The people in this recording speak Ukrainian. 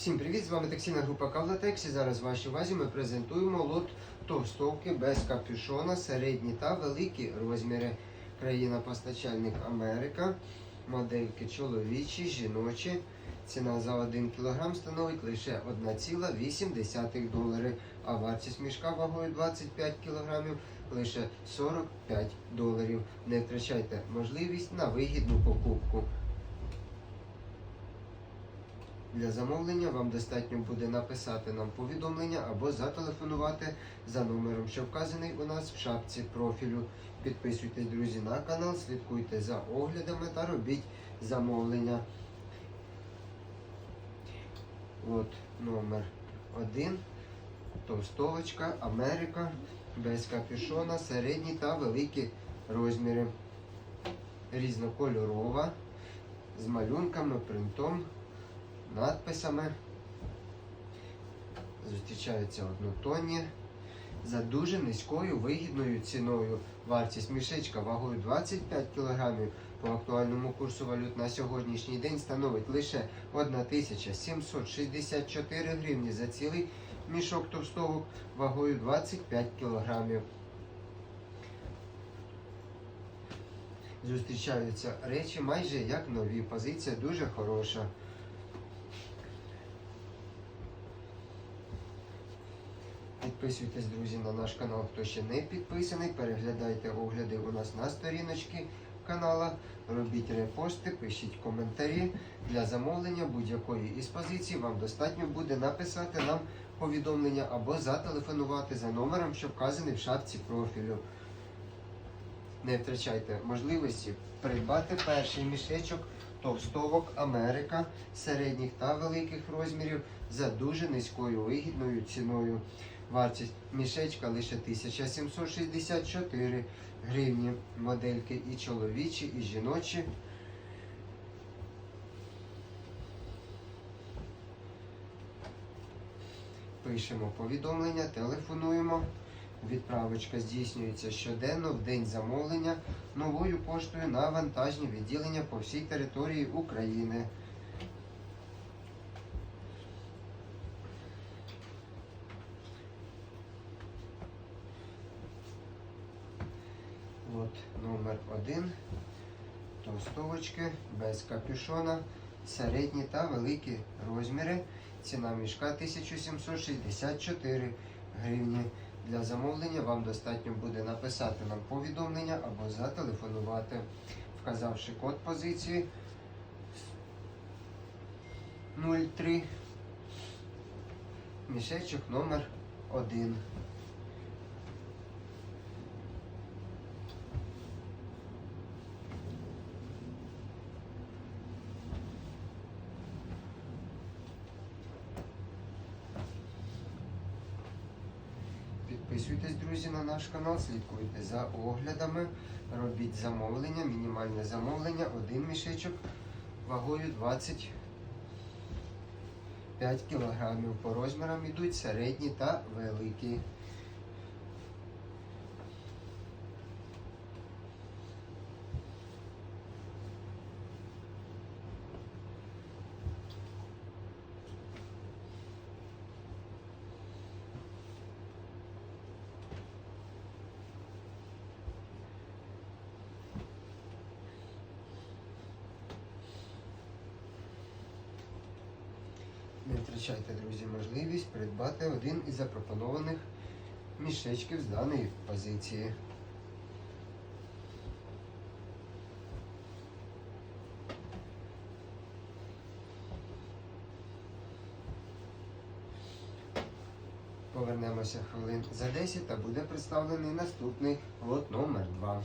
Всім привіт! З вами таксійна група Кавлатекс. Зараз в вашій увазі ми презентуємо лот товстовки без капюшона, середні та великі розміри. Країна-постачальник Америка. Модельки чоловічі, жіночі. Ціна за 1 кг становить лише 1,8 долари, а вартість мішка вагою 25 кг лише 45 доларів. Не втрачайте можливість на вигідну покупку. Для замовлення вам достатньо буде написати нам повідомлення або зателефонувати за номером, що вказаний у нас в шапці профілю. Підписуйтесь, друзі, на канал, слідкуйте за оглядами та робіть замовлення. От номер один. Товстовочка, Америка, без капюшона, середні та великі розміри. Різнокольорова, з малюнками, принтом надписами. Зустрічаються однотонні. За дуже низькою вигідною ціною. Вартість мішечка вагою 25 кг по актуальному курсу валют на сьогоднішній день становить лише 1764 гривні за цілий мішок товстовок вагою 25 кг. Зустрічаються речі майже як нові. Позиція дуже хороша. Підписуйтесь, друзі, на наш канал, хто ще не підписаний. Переглядайте огляди у нас на сторіночці канала. Робіть репости, пишіть коментарі. Для замовлення будь-якої із позицій вам достатньо буде написати нам повідомлення або зателефонувати за номером, що вказаний в шапці профілю. Не втрачайте можливості придбати перший мішечок товстовок Америка середніх та великих розмірів за дуже низькою вигідною ціною. Вартість мішечка лише 1764 гривні. Модельки і чоловічі, і жіночі. Пишемо повідомлення, телефонуємо. Відправочка здійснюється щоденно в день замовлення новою поштою на вантажні відділення по всій території України. От номер один. Товстовочки без капюшона, середні та великі розміри. Ціна мішка 1764 гривні. Для замовлення вам достатньо буде написати нам повідомлення або зателефонувати, вказавши код позиції 03. Мішечок номер 1. Підписуйтесь, друзі, на наш канал, слідкуйте за оглядами, робіть замовлення, мінімальне замовлення, один мішечок вагою 25 кг. По розмірам йдуть середні та великі. Не втрачайте, друзі, можливість придбати один із запропонованих мішечків з даної позиції. Повернемося хвилин за 10 та буде представлений наступний лот номер 2.